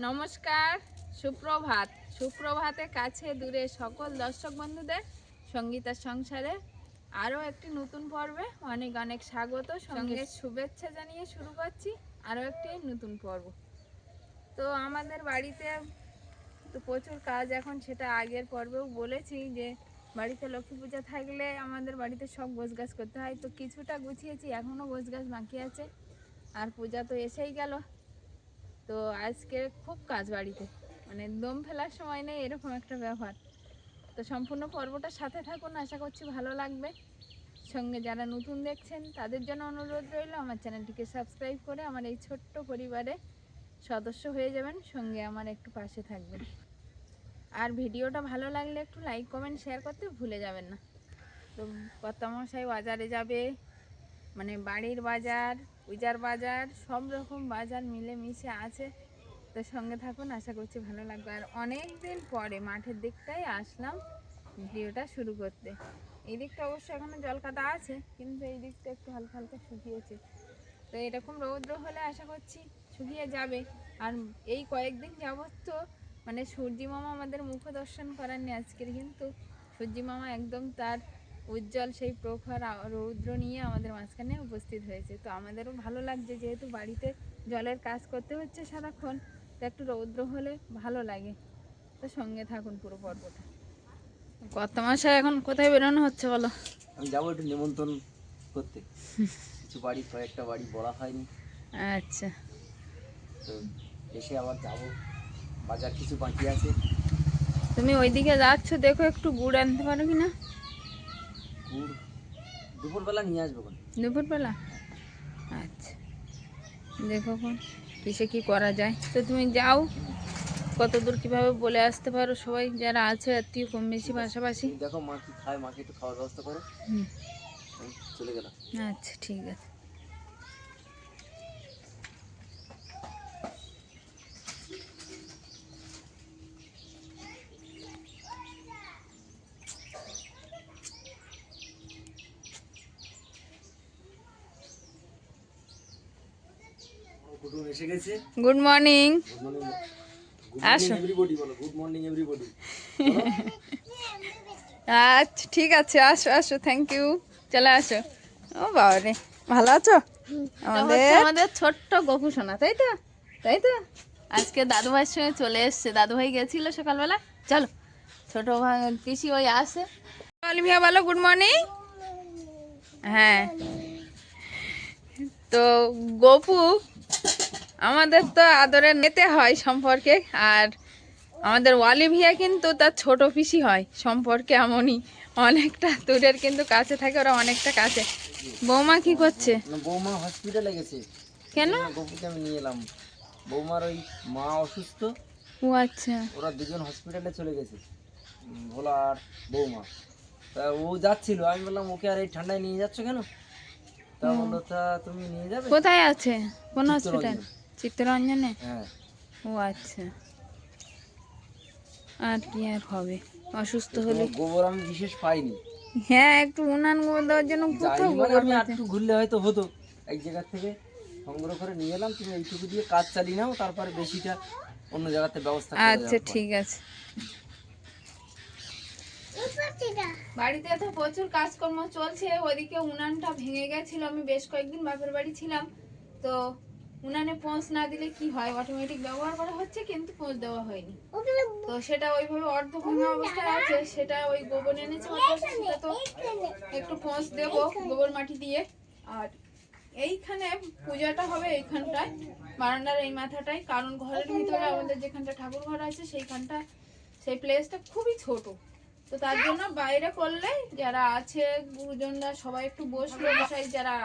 নমস্কার সুপ্রভাত। সুপ্রভাতে কাছে দূরে সকল দর্শক বন্ধুদের সঙ্গীতার সংসারে আরও একটি নতুন পর্বে অনেক অনেক স্বাগত। সঙ্গে শুভেচ্ছা জানিয়ে শুরু করছি আরও একটি নতুন পর্ব। তো আমাদের বাড়িতে তো প্রচুর কাজ এখন সেটা আগের পর্বেও বলেছি যে বাড়িতে লক্ষ্মী পূজা থাকলে আমাদের বাড়িতে সব গোছগাছ করতে হয়। তো কিছুটা গুছিয়েছি এখনও গোছগাছ বাকি আছে। আর পূজা তো এসেই গেল। তো আজকে খুব কাজ বাড়িতে। মানে দম ফেলার সময় নেই, এরকম একটা ব্যাপার তো সম্পূর্ণ পর্বটা সাথে থাকুন, আশা করছি ভালো লাগবে। সঙ্গে যারা নতুন দেখছেন, তাদের জন্য অনুরোধ রইল, আমার চ্যানেলটিকে সাবস্ক্রাইব করে আমার এই ছোট্ট পরিবারে সদস্য হয়ে যাবেন, সঙ্গে আমার একটু পাশে থাকবেন। আর ভিডিওটা ভালো লাগলে একটু লাইক, কমেন্ট, শেয়ার করতে ভুলে যাবেন না। তো কর্তামশাই বাজারে যাবে মানে বাড়ির বাজার পূজার বাজার, সব রকম বাজার মিলে মিশে আছে। তো সঙ্গে থাকুন, আশা করছি ভালো লাগবে। আর অনেক দিন পরে মাঠের দিকটাই আসলাম ভিডিওটা শুরু করতে। এই দিকটা অবশ্য এখনও জল কাদা আছে, কিন্তু এই দিকটা একটু হালকা হালকা শুকিয়েছে। তো এরকম রৌদ্র হলে আশা করছি শুকিয়ে যাবে। আর এই কয়েকদিন যাবৎ তো মানে সূর্যি মামা আমাদের মুখ দর্শন করাননি আজকের, কিন্তু সূর্যি মামা একদম তার উজ্জ্বল সেই প্রখর রৌদ্র নিয়ে আমাদের মাঝখানে উপস্থিত হয়েছে। তো আমাদেরও ভালো লাগছে যেহেতু বাড়িতে জলের কাজ করতে হচ্ছে সারাক্ষণ তো একটু রৌদ্র হলে ভালো লাগে। তো সঙ্গে থাকুন পুরো পর্বটা। কত মাসে এখন কোথায় বেরোনো হচ্ছে বলো? আমি যাব একটু নিমন্ত্রণ করতে। কিছু বাড়ি কয়েকটা বাড়ি বলা হয়নি। আচ্ছা। তো এসে আবার যাব। বাজার কিছু বাকি আছে। তুমি ওইদিকে যাচ্ছ দেখো একটু গুড় আনতে পারো কি না গুড় দুপুরবেলা নিয়ে আসব দুপুরবেলা? আচ্ছা। দেখো কোন কিসে কি করা যায়। তো তুমি যাও কত দূর কীভাবে বলে আসতে পারো সবাই যারা আছে আত্মীয় কম বেশি পাশাপাশি। দেখো মা কি খায় মাকে একটু খাওয়ার ব্যবস্থা করো। চলে গেলাম। আচ্ছা ঠিক আছে কুটুম এসে গেছে? গুড মর্নিং আসো। মর্নিং এভরিবডি বলো। গুড মর্নিং এভরিবডি আচ্ছা ঠিক আছে আসো আসো থ্যাংক ইউ চলে আসো। ও বাবা রে ভালো আছো? আমাদের আমাদের ছোট্ট গপু সোনা তাই তো? তাই তো? আজকে দাদু ভাইয়ের সঙ্গে চলে এসছে। দাদু ভাই গেছিল সকালবেলা। চলো ছোট ভাই পিসি ওই আসে। অলিভিয়া বলো গুড মর্নিং হ্যাঁ। তো গপু আমাদের তো আদরের নিতে হয় সম্পর্কে আর আমাদের অলিভিয়া কিন্তু তার ছোট পিসি হয় সম্পর্কে এমনই। অনেকটা দূরের কিন্তু কাছে থাকে ওরা অনেকটা কাছে। বৌমা কি করছে? বৌমা হসপিটালে গেছে। কেন? গপুকে আমি নিয়ে এলাম। বৌমার ওই মা অসুস্থ। ও আচ্ছা। ওরা দুজন হসপিটালে চলে গেছে। ভোলা আর বৌমা। তা ও যাচ্ছিল আমি বললাম ওকে আর এই ঠান্ডায় নিয়ে যাচ্ছ কেন? তা বলল তা তুমি নিয়ে যাবে? কোথায় আছে? কোন হসপিটাল চিত্তরঞ্জন। হ্যাঁ। ও আচ্ছা। আর কি আর হবে? অসুস্থ হলে? গোবর আমি বিশেষ পাইনি। হ্যাঁ একটু উনান গোবর দেওয়ার জন্য কোথাও গোবর আমি একটু ঘুরলে হয়তো হতো। এক জায়গা থেকে সংগ্রহ করে নিয়ে এলাম তুমি এইটুকু দিয়ে কাজ চালিয়ে নাও তারপরে বেশিটা অন্য জায়গাতে ব্যবস্থা করে আচ্ছা ঠিক আছে। বাড়িতে তো প্রচুর কাজকর্ম চলছে ওইদিকে উনানটা ভেঙে গেছিল আমি বেশ কয়েকদিন বাপের বাড়ি ছিলাম তো উনানে পোঁছ না দিলে কি হয়? অটোমেটিক ব্যবহার করা হচ্ছে কিন্তু পোঁছ দেওয়া হয়নি। তো সেটা ওইভাবে অর্ধ ভাঙা অবস্থায় আছে, সেটা ওই গোবর এনেছে সেটা তো একটু পোঁছ দেবো গোবর মাটি দিয়ে। আর এইখানে পূজাটা হবে এইখানটায়, বারান্দার এই মাথাটায়, কারণ ঘরের ভিতরে আমাদের যেখানটা ঠাকুর ঘর আছে, সেইখানটা, সেই প্লেসটা খুবই ছোট। তো তার জন্য বাইরে করলে যারা আছে, গুরুজনরা সবাই একটু বসবে বসাই যারা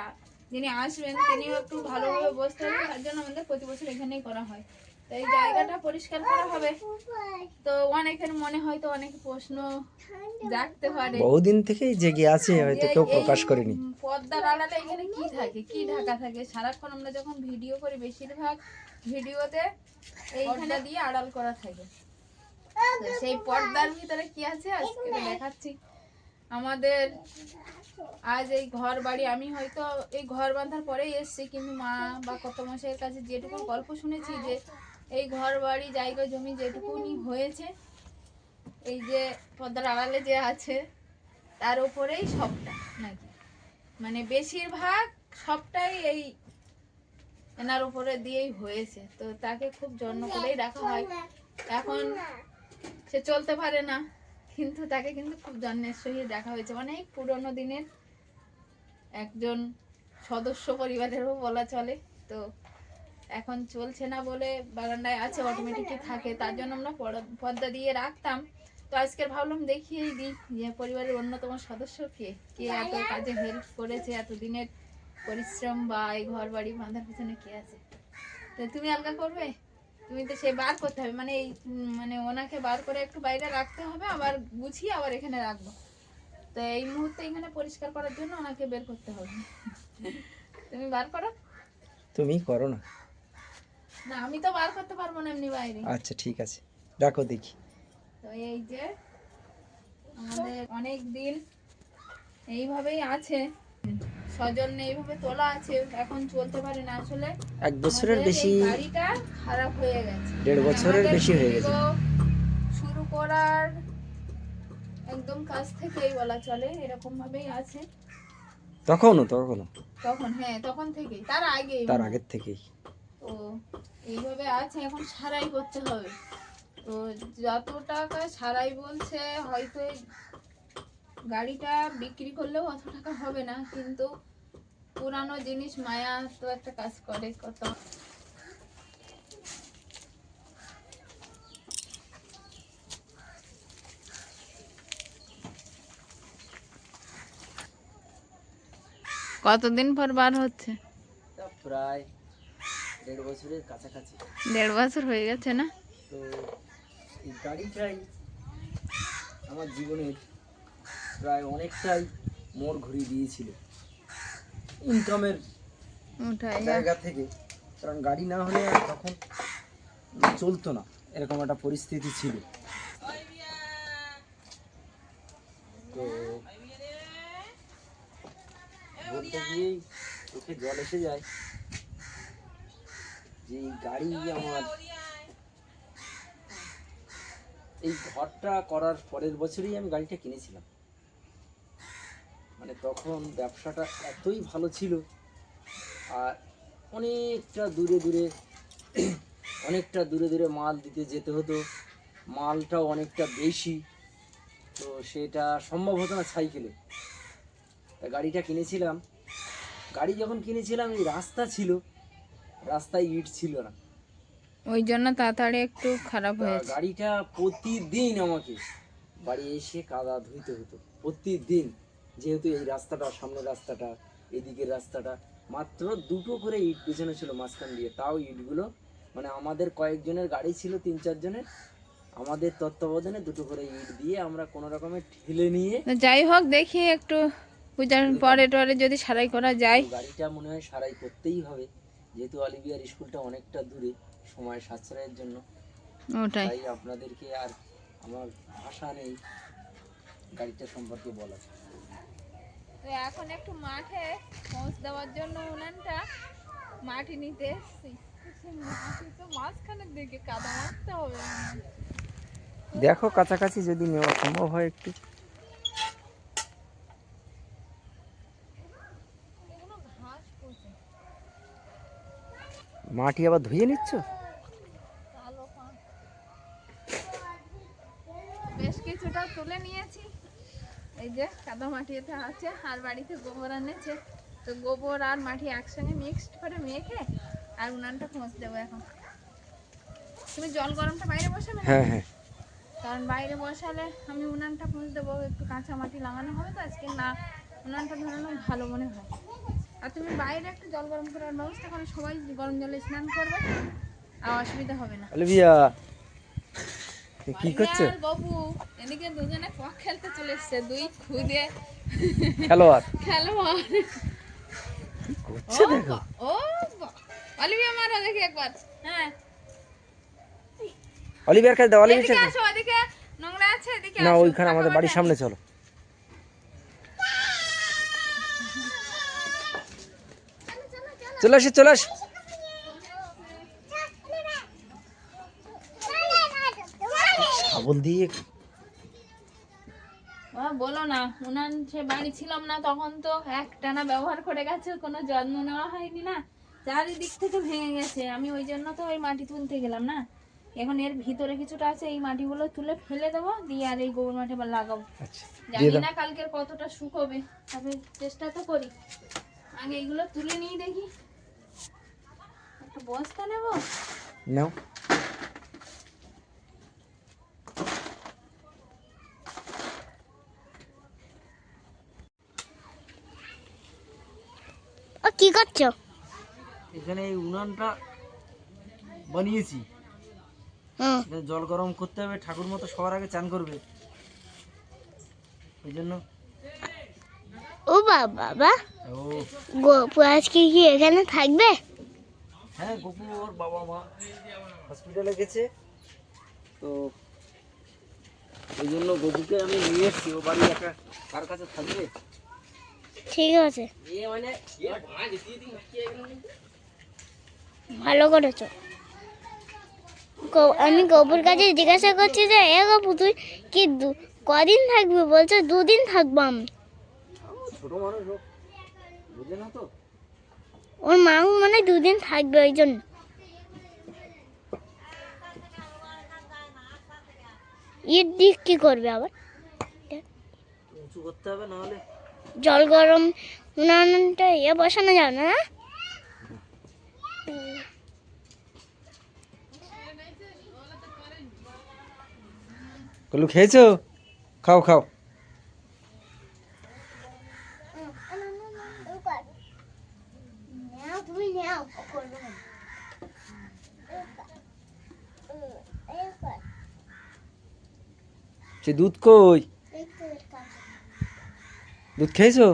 যিনি আসবেন তিনিও একটু ভালোভাবে বসতে হবে তার জন্য আমাদের প্রতি বছর এখানেই করা হয়। তো এই জায়গাটা পরিষ্কার করা হবে। তো অনেকের মনে হয়তো অনেক প্রশ্ন জাগতে পারে। বহুদিন থেকেই জেগে আছে হয়তো কেউ প্রকাশ করেনি। পর্দার আড়ালে এখানে কি থাকে? কি ঢাকা থাকে? সারাক্ষণ আমরা যখন ভিডিও করি বেশিরভাগ ভিডিওতে এইখানে দিয়ে আড়াল করা থাকে। সেই পর্দার ভিতরে কি আছে? আজকে দেখাচ্ছি। আমাদের আজ এই ঘর বাড়ি, আমি হয়তো এই ঘর বাঁধার পরেই এসেছি, কিন্তু মা বা কত মাসের কাছে যেটুকু গল্প শুনেছি যে এই ঘর বাড়ি, জায়গা, জমি যেটুকুনি হয়েছে, এই যে পদ্মার আড়ালে যে আছে, তার উপরেই সবটা নাকি? মানে বেশিরভাগ সবটাই এই এনার উপরে দিয়েই হয়েছে, তো তাকে খুব যত্ন করেই রাখা হয়। এখন সে চলতে পারে না। কিন্তু তাকে কিন্তু খুব যত্নের সহিত দেখা হয়েছে। অনেক পুরনো দিনের একজন সদস্য পরিবারেরও বলা চলে। তো এখন চলছে না বলে বারান্দায় আছে অটোমেটিকই থাকে। তার জন্য আমরা পর্দা- পর্দা দিয়ে রাখতাম। তো আজকের ভাবলাম দেখিয়েই দিই যে পরিবারের অন্যতম সদস্য কে? কে এত কাজে হেল্প করেছে এত দিনের পরিশ্রম বা এই ঘর বাড়ি বাঁধার পিছনে কে আছে? তো তুমি আলগা করবে? তুমি তো সে বার করতে হবে। মানে এই মানে ওনাকে বার করে একটু বাইরে রাখতে হবে আবার গুছিয়ে আবার এখানে রাখব। তো এই মুহূর্তে এখানে পরিষ্কার করার জন্য ওনাকে বের করতে হবে। তুমি বার করো। তুমি করো না। না আমি তো বার করতে পারব না এমনি বাইরে। আচ্ছা ঠিক আছে। রাখো দেখি। তো এই যে আমাদের অনেক দিন এইভাবেই আছে। এইভাবে তোলা আছে এখন চলতে পারে না। আসলে এক বছরের বেশি গাড়িটা খারাপ হয়ে গেছে। দেড় বছরের বেশি হয়ে গেছে। শুরু করার একদম কাছ থেকেই বলা চলে এরকম ভাবেই আছে। তখনও তখনও? তখন হ্যাঁ তখন থেকেই তার আগেই। তার আগের থেকেই। তো এইভাবে আছে এখন সারাই করতে হবে। তো যত টাকা সারাই বলছে হয়তো গাড়িটা বিক্রি করলেও অত টাকা হবে না কিন্তু পুরানো জিনিস মায়া তো একটা কাজ করে কত। কতদিন পর বার হচ্ছে? তা প্রায় দেড় বছরের কাছাকাছি। দেড় বছর হয়ে গেছে না? তো গাড়িটাই আমার জীবনের প্রায় অনেকটাই মোড় ঘুরিয়ে দিয়েছিল। ইনকামের জায়গা থেকে। কারণ গাড়ি না হলে আর তখন চলতো না। এরকম একটা পরিস্থিতি ছিল। তো বলতে গিয়েই চোখে জল এসে যায় যে এই গাড়ি আমার এই ঘরটা করার পরের বছরই আমি গাড়িটা কিনেছিলাম। মানে তখন ব্যবসাটা এতই ভালো ছিল আর অনেকটা দূরে দূরে অনেকটা দূরে দূরে মাল দিতে যেতে হতো। মালটাও অনেকটা বেশি তো সেটা সম্ভব হতো না সাইকেলে। তা গাড়িটা কিনেছিলাম। গাড়ি যখন কিনেছিলাম এই রাস্তা ছিল রাস্তায় ইট ছিল না। ওই জন্য তাড়াতাড়ি একটু খারাপ তা হয়েছে। গাড়িটা প্রতিদিন আমাকে বাড়ি এসে কাদা ধুইতে হতো প্রতিদিন। যেহেতু এই রাস্তাটা সামনের রাস্তাটা এদিকের রাস্তাটা মাত্র দুটো করে ইট পেছনে ছিল মাঝখান দিয়ে। তাও ইটগুলো মানে আমাদের কয়েকজনের গাড়ি ছিল তিন চারজনের আমাদের তত্ত্বাবধানে দুটো করে ইট দিয়ে আমরা কোনো রকমের ঠেলে নিয়ে যাই হোক দেখি একটু পূজার পরে টরে যদি সারাই করা যায়। গাড়িটা মনে হয় সারাই করতেই হবে যেহেতু অলিভিয়ার স্কুলটা অনেকটা দূরে সময় সাশ্রয়ের জন্য। ওটাই। আপনাদেরকে আর আমার ভাষা নেই গাড়িটা সম্পর্কে বলা তো এখন একটু মাঠে পৌঁছ দেওয়ার জন্য উনানটা মাটি নিতে এসছি। তো মাঝখানের দিকে কাদা হবে। দেখো, কাছাকাছি যদি নেওয়া সম্ভব হয় একটু। মাটি আবার ধুয়ে নিচ্ছ কালো পাঁক। বেশ কিছুটা তুলে নিয়েছি এই যে কাদা মাটি এতে আছে আর বাড়িতে গোবর এনেছে তো গোবর আর মাটি একসঙ্গে মিক্সড করে মেখে আর উনানটা খোঁজ দেবো এখন। তুমি জল গরমটা বাইরে বসাবে হ্যাঁ হ্যাঁ। কারণ বাইরে বসালে আমি উনানটা পুঁজ দেবো একটু কাঁচা মাটি লাগানো হবে তো আজকে না উনানটা ধরানো ভালো মনে হয়। আর তুমি বাইরে একটু জল গরম করার ব্যবস্থা করো সবাই গরম জলে স্নান করবে আর অসুবিধা হবে না। কি অলিভিয়া করছ গপু এদিকে দুজনে কক খেলতে চলে এসছে দুই খুদে খেলোয়াড়? খেলোয়াড়। কি করছে দেখো? ও অলিভিয়া মারো দেখি একবার। হ্যাঁ। অলিভিয়ার কাছে দাও অলিভিয়ার এদিকে আসো ওদিকে নোংরা আছে এদিকে না ওইখানে আমাদের বাড়ির সামনে চলো। চলে আসি চলে আসি। দিয়ে। বলো না উনান সে বাড়ি ছিলাম না তখন তো একটানা ব্যবহার করে গেছে কোনো যত্ন নেওয়া হয়নি না। চারিদিক থেকে ভেঙে গেছে আমি ওই জন্য তো ওই মাটি তুলতে গেলাম না। এখন এর ভিতরে কিছুটা আছে এই মাটিগুলো তুলে ফেলে দেবো দিয়ে আর এই গোবর মাটি আবার লাগাবো। আচ্ছা জানি না কালকের কতটা শুকোবে তবে চেষ্টা তো করি। আগে এগুলো তুলে নিই দেখি। একটা বস্তা নেব? নাও। কি করছ? এখানে এই উনানটা বানিয়েছি। এটা জল গরম করতে হবে ঠাকুর মতো সবার আগে চান করবে। ওই জন্য। ও বাবা গপু আজকে কি এখানে থাকবে? হ্যাঁ গপু ওর বাবা মা হসপিটালে গেছে। তো ওই জন্য গপুকে আমি নিয়ে এসছি। ও বাড়ি একটা কার কাছে থাকবে? ঠিক আছে। মানে ভালো করেছ। আমি গপুর কাছে জিজ্ঞাসা করছি যে এ গপু তুই কি কদিন থাকবি? বলছে দুদিন থাকব আমি। ওর মা মানে দুদিন থাকবে ওই জন্য। ইট দিক কি করবে আবার? উঁচু করতে হবে নাহলে। জল গরম উনানটা ইয়ে বসানো যাবে না? না? কলু খেয়েছো? খাও খাও। সে দুধ কই? দুধ খেয়েছো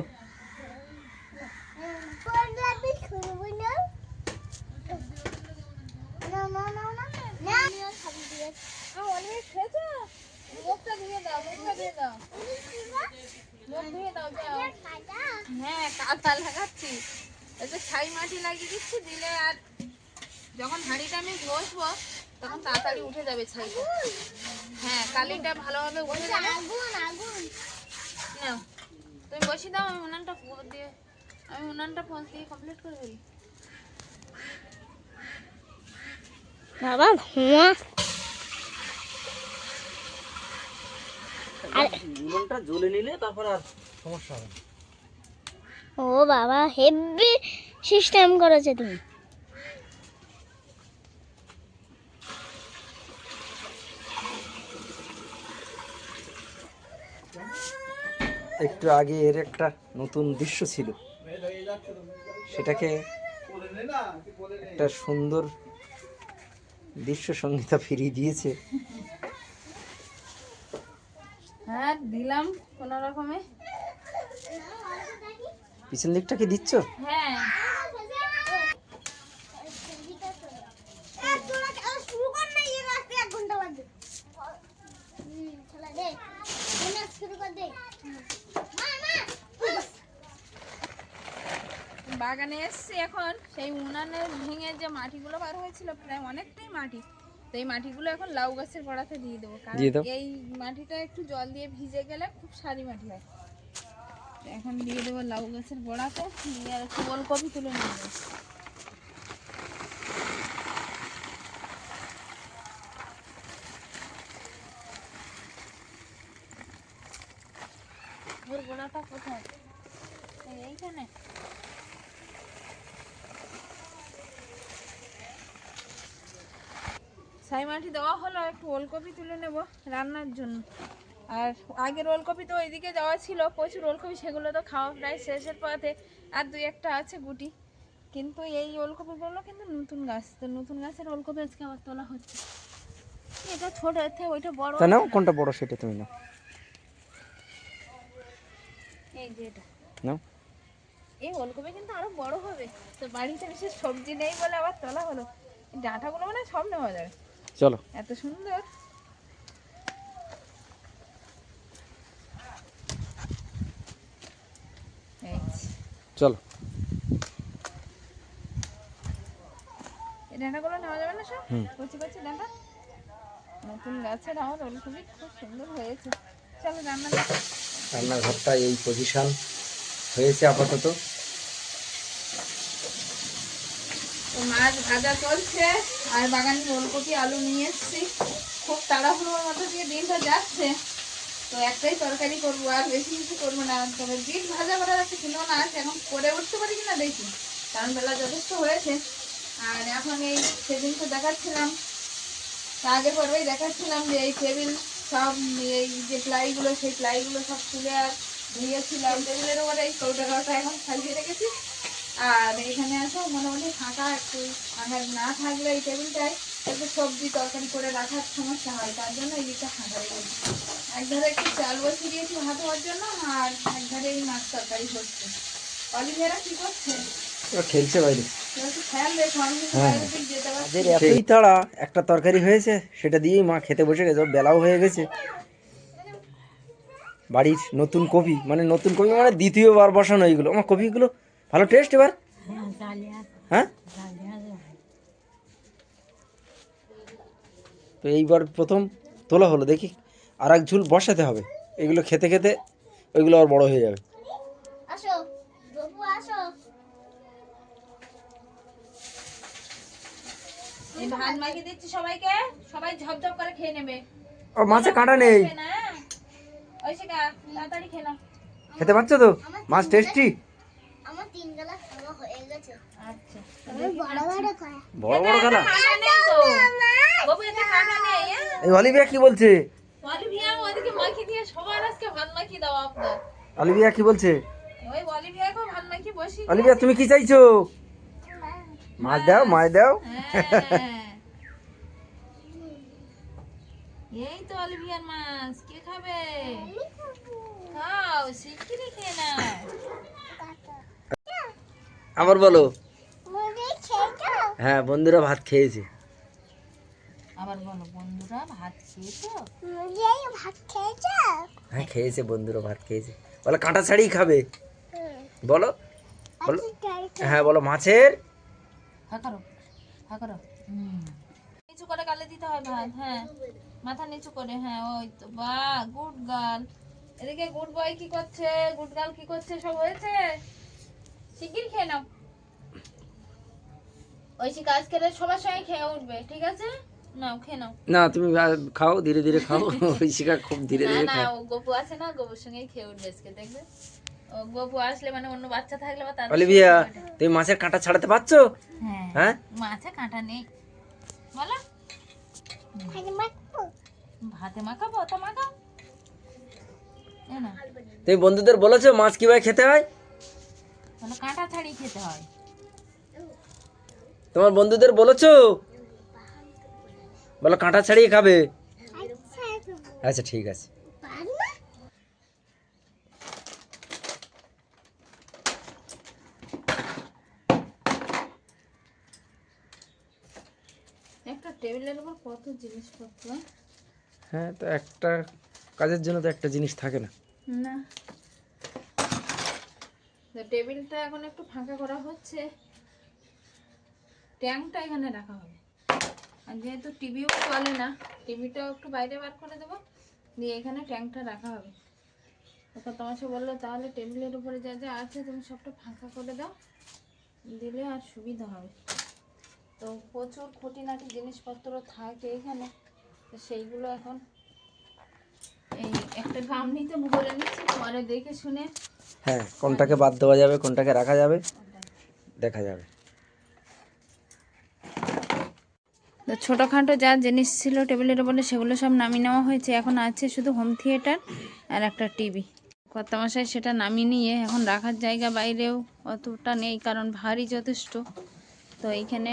হ্যাঁ ছাই মাটি লাগিয়ে দিচ্ছি দিলে আর যখন হাঁড়িটা আমি তখন তাড়াতাড়ি উঠে যাবে হ্যাঁ কালিটা ভালোভাবে উঠে যাবে। বসিয়ে দাও আমি উনানটা ফোন দিয়ে আমি উনানটা ফোন দিয়ে কমপ্লিট করে ফেলি। বাবা ধোঁয়া। উনুনটা জ্বলে নিলে তারপর আর সমস্যা হবে ও বাবা হেভি সিস্টেম করেছে তুমি। একটু আগে এর একটা নতুন দৃশ্য ছিল। সেটাকে একটা সুন্দর দৃশ্য সংহিতা ফিরিয়ে দিয়েছে। হ্যাঁ দিলাম কোনো রকমে। পিছন দিকটা কি দিচ্ছ? হ্যাঁ। বাগানে এখন। সেই উনানের ভেঙে যে মাটিগুলো বার হয়েছিল প্রায় অনেকটাই মাটি। তো এই মাটিগুলো এখন লাউ গাছের গোড়াতে দিয়ে দেবো। কারণ এই মাটিটা একটু জল দিয়ে ভিজে গেলে খুব সারি মাটি হয়। এখন দিয়ে দেবো লাউ গাছের গোড়াতে দিয়ে আর একটু ওলকপি তুলে নিয়ে ওর গোড়াটা কোথায়? এইখানে। ছাই মাটি দেওয়া হলো একটু ওলকপি তুলে নেব রান্নার জন্য। আর আগের ওলকপি তো ওইদিকে যাওয়া ছিল প্রচুর ওলকপি সেগুলো তো খাওয়া প্রায় শেষের পথে। আর দুই একটা আছে গুটি। কিন্তু এই ওলকপিগুলো কিন্তু নতুন গাছ তো নতুন গাছের ওলকপি আজকে আবার তোলা হচ্ছে। এটা ছোট থেকে ওইটা বড় তা নাও কোনটা বড় সেটা তুমি নাও। এই যে এটা। নাও। এই ওলকপি কিন্তু আরও বড় হবে। তো বাড়িতে বিশেষ সবজি নেই বলে আবার তোলা হলো। ডাঁটাগুলো মানে সব নেওয়া যাবে। চলো। এত সুন্দর। চলো। এই ডাঁটাগুলো নেওয়া যাবে না সব? কচি কচি ডাঁটা? নতুন গাছের আমার ওলকপি খুব সুন্দর হয়েছে। চলো রান্না রান্নাঘরটা এই পজিশন হয়েছে আপাতত। মাছ ভাজা চলছে। আর বাগানে ওলকপি, আলু নিয়ে এসেছি। খুব তাড়াহুড়োর মতো দিয়ে দিনটা যাচ্ছে। তো একটাই তরকারি করব, আর বেশি কিছু করব না। তবে বিট ভাজা করার একটা কিলোনা আছে এখন করে উঠতে পারি কিনা দেখি। কারণ বেলা যথেষ্ট হয়েছে। আর এখন এই সেদিন তো দেখাচ্ছিলাম আগে পর্বেই দেখাচ্ছিলাম যে এই টেবিল সব, এই যে প্লাইগুলো, সেই প্লাইগুলো সব তুলে আর ধুয়েছিলাম টেবিলের উপরে এই কৌটা কৌটা এখন সাজিয়ে রেখেছি। আর এখানে আসো মোটামুটি ফাঁকা একটু। ফাঁকা না থাকলে এই টেবিলটায় একটু সবজি তরকারি করে রাখার সমস্যা হয় তার জন্য এই দিকটা ফাঁকা রেখেছি একধারে একটু চাল বসিয়ে দিয়েছি ভাত হওয়ার জন্য আর একধারে এই মাছ তরকারি হচ্ছে। অলিভেরা কি করছে? খেলছে বাইরে। হ্যাঁ। বাইরে দিক যেতে পারছি তাদের এতই তাড়া একটা তরকারি হয়েছে সেটা দিয়েই মা খেতে বসে গেছে বেলাও হয়ে গেছে। বাড়ির নতুন কপি মানে নতুন কপি মানে দ্বিতীয়বার বসানো এইগুলো। আমার কপিগুলো ভালো টেস্ট এবার? হ্যাঁ তো এইবার প্রথম তোলা হলো দেখি আর এক ঝুল বসাতে হবে। এগুলো খেতে খেতে ওইগুলো আর বড় হয়ে যাবে। মাছে কাঁটা নেই। খেতে পারছ তো? মাছ টেস্টি আমার তিন বেলা খাওয়া হয়ে গেছে। আচ্ছা। বড় বড় খায়। বড় বড় খেলা কাঁটা নেই তো বাবু এতে কাঁটা নেই হ্যাঁ? এই অলিভিয়া কি বলছে? অলিভিয়া ওদিকে মাখিয়ে দিয়ে সবার আজকে ভাত মাখিয়ে দাও আপনার অলিভিয়া কি বলছে? ওই অলিভিয়াকেও ভাত মাখিয়ে বসি। অলিভিয়া তুমি কি চাইছো? মাছ দাও মাছ দাও। হ্যাঁ। এই তো অলিভিয়ার মাছ কে খাবে। খাও শিগগিরই খেয়ে নাও। আবার বলো। হ্যাঁ বন্ধুরা ভাত খেয়েছে। আবার বলো বন্ধুরা ভাত খেয়েছো? ভাত খেয়েছো? হ্যাঁ খেয়েছে বন্ধুরা ভাত খেয়েছে। বলো কাঁটা ছাড়িয়ে খাবে? বলো বলো। হ্যাঁ বলো মাছের? হা করো হা করো। নিচু করে গালে দিতে হয় ভাত হ্যাঁ। মাথা নিচু করে হ্যাঁ ওই তো বা গুড গার্ল এদিকে গুড বয় কি করছে? গুড গার্ল কি করছে? সব হয়েছে? শিগগির খেয়ে নাও। ঐশী কাজ করে সবার সঙ্গে খেয়ে উঠবে ঠিক আছে? নাও খেয়ে নাও। না তুমি খাও ধীরে ধীরে খাও। ওই শিকা খুব ধীরে ধীরে না গপু আছে না গপুর সঙ্গেই খেয়ে উঠবে আজকে দেখবে? আসলে মানে অন্য বাচ্চা থাকলে বা তার অলিভিয়া তুমি মাছের কাঁটা ছাড়াতে পারছ? হ্যাঁ হ্যাঁ? মাছে কাঁটা নেই। বলো। ভাতে মাখাবো? তো মাখাও? তুমি বন্ধুদের বলেছ মাছ কীভাবে খেতে হয়? বলো কাঁটা ছাড়িয়ে খেতে হয়। তোমার বন্ধুদের বলেছ? বলো কাঁটা ছাড়িয়ে খাবে। আচ্ছা ঠিক আছে। একটা টেবিলের উপর কত জিনিসপত্র? হ্যাঁ তো একটা কাজের জন্য তো একটা জিনিস থাকে না। না। টেবিলটা এখন একটু ফাঁকা করা হচ্ছে। ট্যাঙ্কটা এখানে রাখা হবে। আর যেহেতু টিভিও চলে না টিভিটাও একটু বাইরে বার করে দেবো। দিয়ে এখানে ট্যাঙ্কটা রাখা হবে। তখন তোমার সে বলল, তাহলে টেবিলের উপরে যা যা আছে, তুমি সবটা ফাঁকা করে দাও। দিলে আর সুবিধা হবে। তো প্রচুর খুঁটিনাটি জিনিসপত্র থাকে এখানে। তো সেইগুলো এখন এই একটা গামলিতে ভরে নিচ্ছি, পরে দেখে শুনে হ্যাঁ কোনটাকে বাদ দেওয়া যাবে, কোনটাকে রাখা যাবে, দেখা যাবে। তো ছোটোখাটো যা জিনিস ছিল টেবিলের উপরে, সেগুলো সব নামিয়ে নেওয়া হয়েছে। এখন আছে শুধু হোম থিয়েটার আর একটা টিভি কত কর্তামশাই সেটা নামিয়ে নিয়ে এখন রাখার জায়গা বাইরেও অতটা নেই, কারণ ভারী যথেষ্ট। তো এইখানে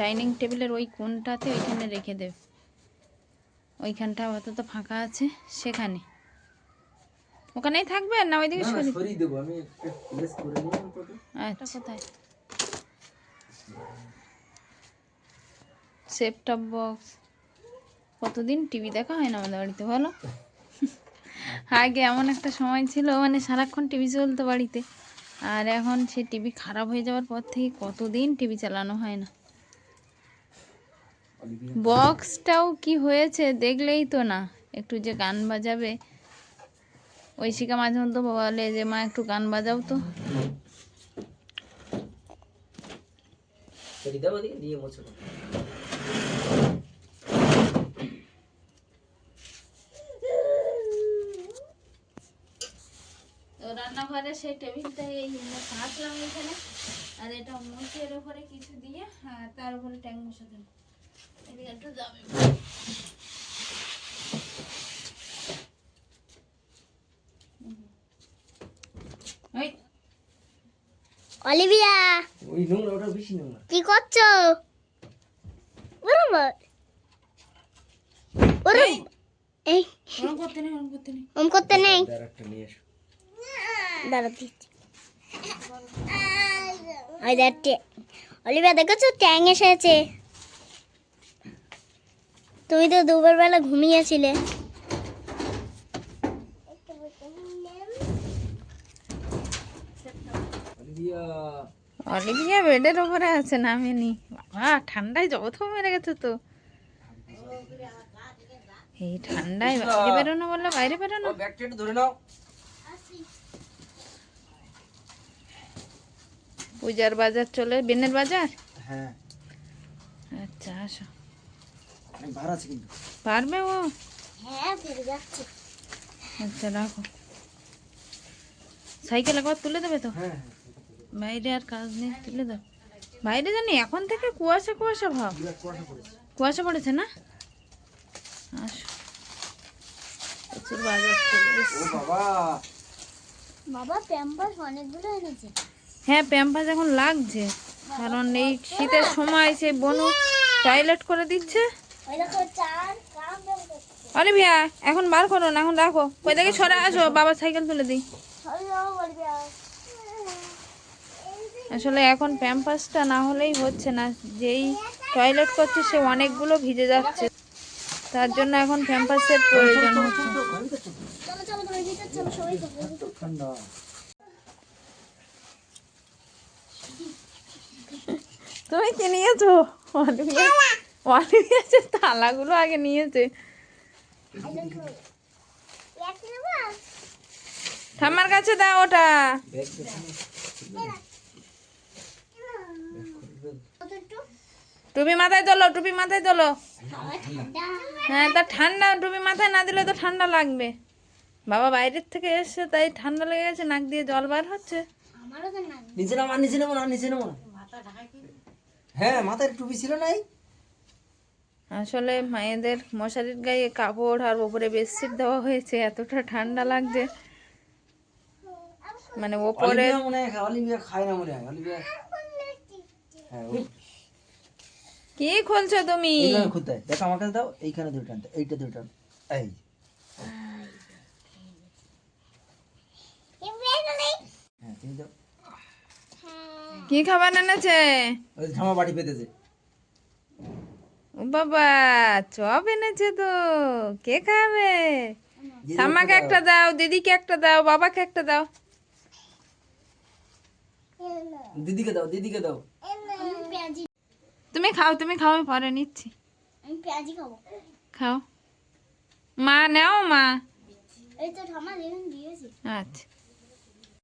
ডাইনিং টেবিলের ওই কোনটাতে ওইখানে রেখে দেবে ওইখানটা আপাতত ফাঁকা আছে, সেখানে। ওখানেই থাকবে না ওইদিকে সরিয়ে দেবো আমি একটা। আচ্ছা কোথায়? সেপটপ বক্স কতদিন টিভি দেখা হয় না আমাদের বাড়িতে বলো? আগে এমন একটা সময় ছিল মানে সারাক্ষণ টিভি চলতো বাড়িতে। আর এখন সে টিভি খারাপ হয়ে যাওয়ার পর থেকে কতদিন টিভি চালানো হয় না। বক্সটাও কি হয়েছে দেখলেই তো না। একটু যে গান বাজাবে ঐশিকা মাঝে মধ্যে বলে যে মা একটু গান বাজাও তো। সেটি দিয়ে মোছো তো রান্নাঘরে সেই টেবিলটা এই ফাঁসলাম এখানে আর এটা মুখের ওপরে কিছু দিয়ে হ্যাঁ তার উপরে ট্যাং বসে দেবো এদিকে একটু যাবে। অলিভিয়া। ওই নোংরা ওটা বেশি নোংরা। কি করছ? বরাবর ওরে এই! ওরম করতে নেই ওরম করতে নেই। ওম করতে নেই। আর একটা নিয়ে এসো দাঁড়া দিচ্ছি। ওই দেখতে অলিভিয়া দেখেছ? ট্যাং এসেছে। তুমি তো দুপুর বেলা ঘুমিয়েছিলে অলিভিয়া বেডের ওপরে আছে নামেনি। বাবা ঠান্ডায় জগৎ মেরে গেছে তো। এই ঠান্ডায় বাইরে বেরোনো বললে বাইরে বেরোনো। ধরে নাও। পূজার বাজার চলে বেনের বাজার? হ্যাঁ। আচ্ছা আসো। অনেক আছে কিন্তু। পারবে ও? হ্যাঁ ফিরে আচ্ছা রাখো। সাইকেল একবার তুলে দেবে তো? হ্যাঁ। বাইরে আর কাজ নেই তুলে দাও বাইরে জানি এখন থেকে কুয়াশা কুয়াশা ভাব। কুয়াশা পড়েছে না? আসো। প্রচুর বাজার চলে বাবা। বাবা প্যাম্পাস অনেকগুলো এনেছে। হ্যাঁ প্যাম্পাস এখন লাগছে। কারণ এই শীতের সময় সে বনু টয়লেট করে দিচ্ছে। কাম অলিভিয়া এখন বার করো না এখন রাখো। ওই দেখে সরে আসো বাবার সাইকেল তুলে দিই। আসলে এখন প্যাম্পাসটা না হলেই হচ্ছে না। যেই টয়লেট করছে সে অনেকগুলো ভিজে যাচ্ছে। তার জন্য এখন প্যাম্পাসের প্রয়োজন হচ্ছে। চলো চলো তুমি ভিতর চলো সবাই তো ঠান্ডা তুমি কি নিয়েছো? অলিভিয়া অলিভিয়া যে তালাগুলো আগে নিয়েছে। ঠাম্মার কাছে দাও ওটা। টুপি মাথায় তোলো টুপি মাথায় তোলো। হ্যাঁ তা ঠান্ডা টুপি মাথায় না দিলে তো ঠান্ডা লাগবে। বাবা বাইরের থেকে এসছে তাই ঠান্ডা লেগে গেছে নাক দিয়ে জল বার হচ্ছে। আমারও তো না নিচে নামা নিচে নেব না নিচে নেব হ্যাঁ মাথায় টুপি ছিল নাই আসলে মায়েদের মশারির গায়ে কাপড় আর ওপরে বেডশিট দেওয়া হয়েছে এতটা ঠান্ডা লাগছে। মানে ওপরে মনে খায় না মনে হয় হ্যাঁ কি খুলছো তুমি? এইভাবে খুলতে দেখো আমার কাছে দাও এইখানে দুটো টানতে এইটা দুটো টানতে এই হ্যাঁ কি খাবার এনেছে? ওই ধামা বাটি পেতেছে। ও বাবা চপ এনেছে তো। কে খাবে? ঠাম্মাকে একটা দাও দিদিকে একটা দাও বাবাকে একটা দাও। দিদিকে দাও দিদিকে দাও। তুমি খাও তুমি খাও আমি পরে নিচ্ছি। আমি পেঁয়াজি খাব। খাও। মা নাও মা। এই তো ঠামা দিয়েছি। আচ্ছা।